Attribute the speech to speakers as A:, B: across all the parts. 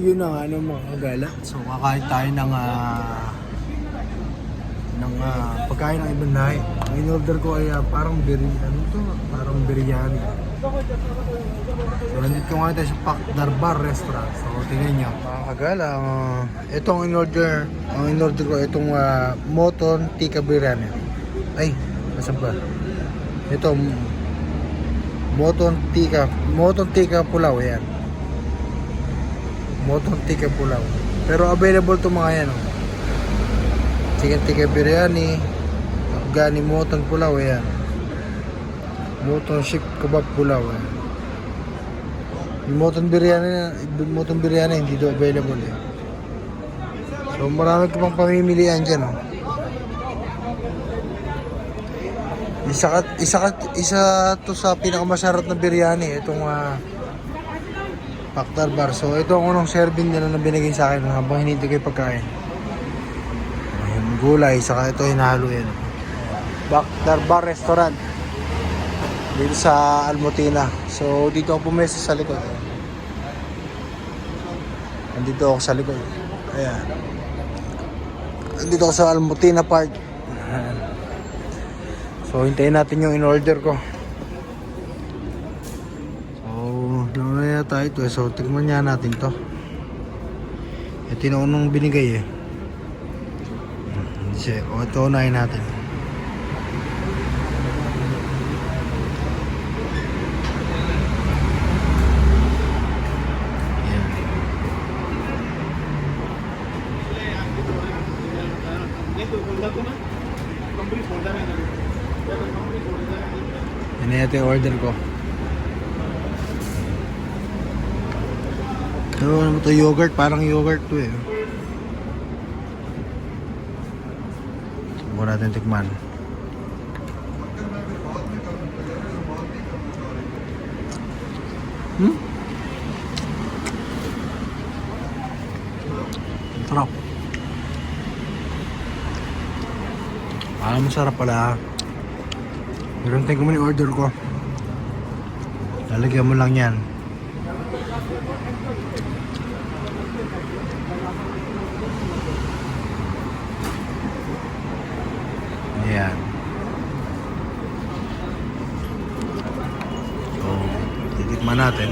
A: yun na nga, ano mga kagala. So, kakain tayo ng, ah, ng ah, pagkain ng ibang lahi. Ang in-order ko ay ah, parang biri, ano to? Parang biryani. So, nandito nga tayo sa Pak Darbar Restaurant. So, tingnan nyo. Mga kagala, uh, itong in-order, ang in-order ko, itong ah, Moton Tika Biryani. Ay, nasan ba? Ito, Moton Tika, Moton Tika Pulaw, yan. Moton Tika Pulaw. Pero available to mga yan. Oh. Chicken Tika Biryani, Afghani Moton Pulaw, yan. Moton Shik Kebab Pulaw, yan. Yung Moton Biryani, yung Moton Biryani hindi do available eh. So marami ka pang pamimilian dyan oh. Isa, ka, isa, ka, isa to sa pinakamasarap na biryani itong uh, Paktar Bar. So ito ang unang serving nila na binigay sa akin habang hinintay ko yung pagkain. Yung gulay, saka ito hinahalo yan. Paktar Bar Restaurant dito sa Almutina. So dito ako pumesa sa likod. Nandito ako sa likod. Ayan. Nandito ako sa Almutina Park. So hintayin natin yung in-order ko. So, nauna na yata ito eh. So tignan niya natin to. Ito yung unang binigay eh. Hmm, Hindi siya. O ito unahin natin. Ayan. Yan na yata yung order ko. Ito, ano to yogurt? Parang yogurt to eh. Subukan natin tikman. Hmm? Sarap. Ah, masarap pala. Pero hintayin ko muna yung order ko. Lalagyan mo lang yan. Ayan. So, titikman natin.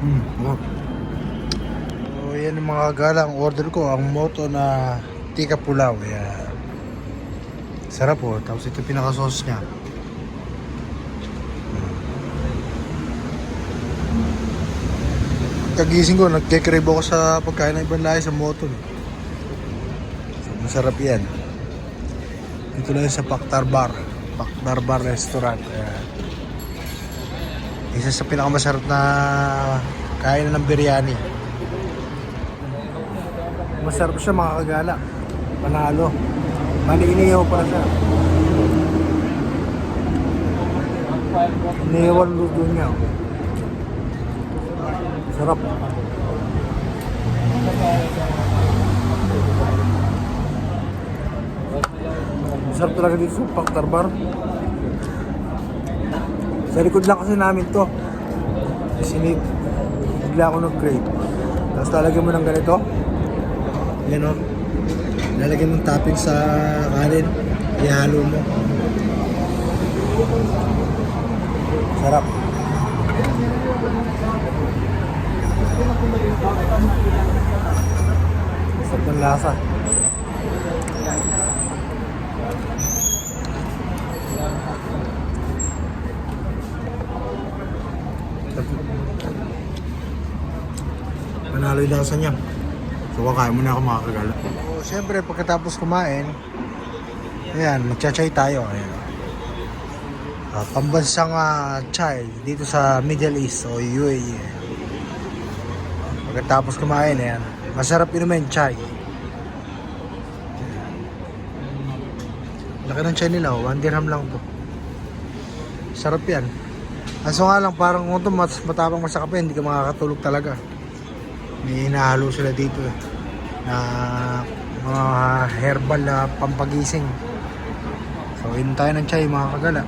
A: Hmm, wow. So, yan yung mga galang order ko. Ang moto na tika pulaw. Yan. Sarap po. Tapos ito pinaka-sauce niya. Kagising ko, nagkikrave ako sa pagkain ng ibang lahi sa moto. eh. Masarap yan. Dito lang sa Paktar Bar. Paktar Bar Restaurant. Ayan. Isa sa pinakamasarap na kainan ng biryani. Masarap siya mga kagala. Panalo. Maniniyaw pa siya. Iniyawan luto niya. Sarap. Sarap talaga dito sa Paktar Bar. Sa likod lang kasi namin to. Sinip. Bigla ako nag-crave. Tapos lalagyan mo ng ganito. Yan o. Lalagyan mo ng topping sa kanin. Ihalo mo. Sarap. Sarap ng lasa. Panalo yung lasa niya. So kakain muna ako mga kagala. So syempre pagkatapos kumain, ayan, magcha-chai tayo. Ayan. Uh, pambansang ah, chai dito sa Middle East o UAE. Pagkatapos kumain, ayan. Masarap inumin chai. Laki ng chai nila, oh. 1 dirham lang to. Sarap yan. Kaso nga lang, parang kung ito matapang kape, hindi ka makakatulog talaga. May hinahalo sila dito eh. Na mga herbal na pampagising. So, inom tayo ng chai mga kagala.